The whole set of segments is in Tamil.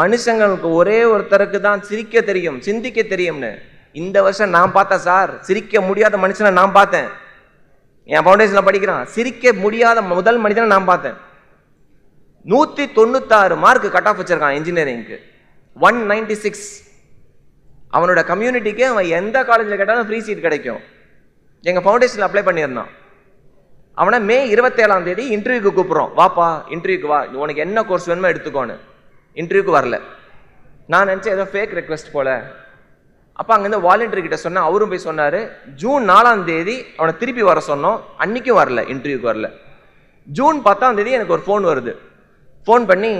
மனுஷங்களுக்கு ஒரே ஒருத்தருக்கு தான் சிரிக்க தெரியும் சிந்திக்க தெரியும்னு. இந்த வருஷம் நான் பார்த்தேன் சார். சிரிக்க முடியாத மனுஷனை நான் பார்த்தேன். என் ஃபவுண்டேஷனில் படிக்கிறான். சிரிக்க முடியாத முதல் மனிதனை நான் பார்த்தேன். நூற்றி தொண்ணூத்தாறு மார்க் கட் ஆஃப் வச்சிருக்கான் இன்ஜினியரிங்க்கு ஒன் நைன்டி சிக்ஸ் அவனோட கம்யூனிட்டிக்கு அவன் எந்த காலேஜில் கேட்டாலும் ஃப்ரீ சீட் கிடைக்கும். எங்கள் ஃபவுண்டேஷனில் அப்ளை பண்ணியிருந்தான். அவனை மே இருபத்தேழாம் தேதி இன்டர்வியூக்கு கூப்பிட்றோம். வாப்பா இன்டர்வியூக்கு வா. உனக்கு என்ன கோர்ஸ் வேணுமோ எடுத்துக்கோன்னு. இன்டர்வியூக்கு வரல. நான் நினச்சேன் ஏதோ ஃபேக் ரெக்வெஸ்ட் போல. அப்போ அங்கேருந்து வாலண்டியர் கிட்ட சொன்னேன் அவரும் போய் சொன்னார் ஜூன் நாலாம் தேதி அவனை திருப்பி வர சொன்னோம். அன்னைக்கும் வரல இன்டர்வியூக்கு வரல. ஜூன் பத்தாம் தேதி எனக்கு ஒரு ஃபோன் வருது. ஃபோன் பண்ணி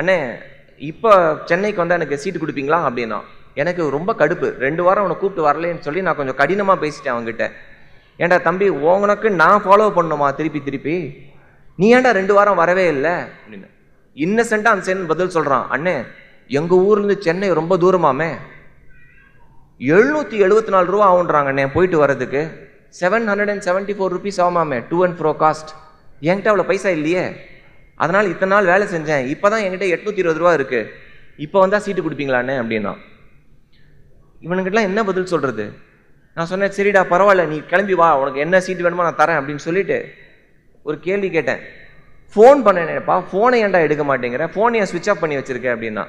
அண்ணே இப்போ சென்னைக்கு வந்தால் எனக்கு சீட்டு கொடுப்பீங்களா? அப்படின்னா எனக்கு ரொம்ப கடுப்பு. ரெண்டு வாரம் அவனை கூப்பிட்டு வரலேன்னு சொல்லி நான் கொஞ்சம் கடினமாக பேசிட்டேன் அவங்ககிட்ட ஏன்டா தம்பி உனக்கு நான் ஃபாலோ பண்ணணுமா திருப்பி திருப்பி? நீ ஏன்டா ரெண்டு வாரம் வரவே இல்லை? அப்படின்னு. இன்னசென்ட்டாக அந்த சென் பதில் சொல்கிறான் அண்ணே எங்கள் ஊர்லேருந்து சென்னை ரொம்ப தூரமாமே. எழுநூற்றி எழுபத்தி நாலு ரூபா ஆகுன்றாங்க அண்ணே போயிட்டு வர்றதுக்கு. Seven hundred and seventy four rupees ஆகுமாமே to and fro cost என்கிட்ட அவ்வளோ பைசா இல்லையே. அதனால் இத்தனை நாள் வேலை செஞ்சேன். இப்போ தான் என்கிட்ட எட்நூற்றி இருபது ரூபா இருக்குது இப்போ வந்தால் சீட்டு கொடுப்பீங்களாண்ணே அப்படின்னா. இவனுக்கிட்டலாம் என்ன பதில் சொல்கிறது நான் சொன்னேன் சரிடா பரவாயில்ல நீ கிளம்பி வா. உனக்கு என்ன சீட்டு வேணுமோ நான் தரேன். அப்படின்னு சொல்லிட்டு ஒரு கேள்வி கேட்டேன். ஃபோன் பண்ணேனேப்பா ஃபோனை ஏன்டா எடுக்க மாட்டேங்கிற? ஃபோன் ஏன் ஸ்விட்ச் ஆஃப் பண்ணி வச்சிருக்கேன் அப்படின்னா.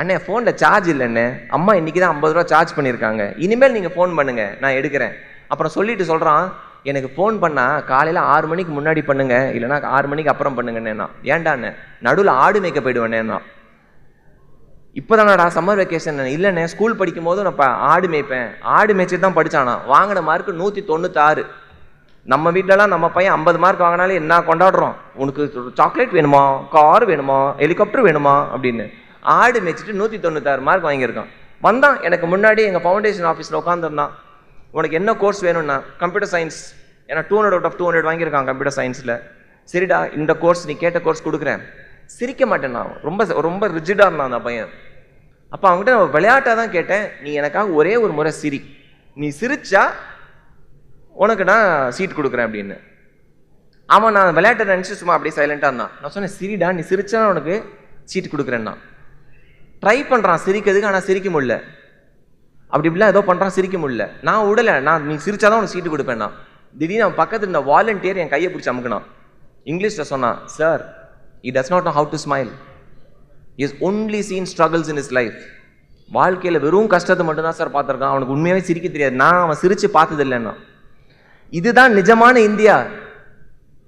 அண்ணே ஃபோனில் சார்ஜ் இல்லைண்ணே. அம்மா இன்னைக்கு தான் ஐம்பது ரூபா சார்ஜ் பண்ணியிருக்காங்க. இனிமேல் நீங்கள் ஃபோன் பண்ணுங்க நான் எடுக்கிறேன். அப்புறம் சொல்லிட்டு சொல்கிறான் எனக்கு ஃபோன் பண்ணால் காலையில் ஆறு மணிக்கு முன்னாடி பண்ணுங்க இல்லைனா ஆறு மணிக்கு அப்புறம் பண்ணுங்கண்ணேண்ணா ஏன்டாண்ணே நடுவில் ஆடு மேய்க்க போயிடுவேண்ணே நான் இப்போதானடா சம்மர் வெக்கேஷன் இல்லைண்ணே ஸ்கூல் படிக்கும் போது நான் ஆடு மேய்ப்பேன். ஆடு மேய்ச்சிட்டு தான் படித்தானா வாங்கின மார்க் நூற்றி தொண்ணூத்தாறு. நம்ம வீட்டிலலாம் நம்ம பையன் ஐம்பது மார்க் வாங்கினாலே என்ன கொண்டாடுறோம்? உனக்கு சாக்லேட் வேணுமா? கார் வேணுமா? ஹெலிகாப்டர் வேணுமா? அப்படின்னு. ஆடு மேய்ச்சிட்டு நூற்றி தொண்ணூத்தாறு மார்க் வாங்கியிருக்கான். வந்தான். எனக்கு முன்னாடி எங்கள் ஃபவுண்டேஷன் ஆஃபீஸில் உட்காந்துருந்தான் உனக்கு என்ன கோர்ஸ் வேணும்னா கம்ப்யூட்டர் சயின்ஸ் ஏன்னா two hundred out of two hundred வாங்கியிருக்கான் computer சயின்ஸில் சரிடா இந்த கோர்ஸ் நீ கேட்ட கோர்ஸ் கொடுக்குறேன். சிரிக்க மாட்டேன் நான். ரொம்ப ரொம்ப ரிஜிடாக இருந்தான் அந்த பையன். அப்போ அவங்ககிட்ட நான் விளையாட்டாக தான் கேட்டேன். நீ எனக்காக ஒரே ஒரு முறை சிரி. நீ சிரிச்சா உனக்கு நான் சீட் கொடுக்குறேன் அப்படின்னு. அவன் நான் விளையாட்டு நினச்சி சும்மா அப்படியே சைலண்டாக இருந்தான். நான் சொன்னேன் சிரிடா நீ சிரிச்சா உனக்கு சீட் கொடுக்குறேன்னா ட்ரை பண்ணுறான் சிரிக்கிறதுக்கு ஆனால் சிரிக்க முடியல. அப்படி இப்படிலாம் ஏதோ பண்ணுறான் சிரிக்க முடியல. நான் விடலை நான் நீ சிரிச்சாதான் உனக்கு சீட்டு கொடுப்பேன் நான். திடீர்னு அவன் பக்கத்தில் இருந்த வாலண்டியர் என் கையை பிடிச்சி அமுக்கினான். இங்கிலீஷில் சொன்னான் sir he does not know how to smile is only seen struggles in his life வாழ்க்கையில் வெறும் கஷ்டத்தை மட்டும்தான் சார் பார்த்துருக்கான். அவனுக்கு உண்மையாகவே சிரிக்க தெரியாது. நான் அவன் சிரித்து பார்த்தது இல்லைன்னா இதுதான் நிஜமான இந்தியா.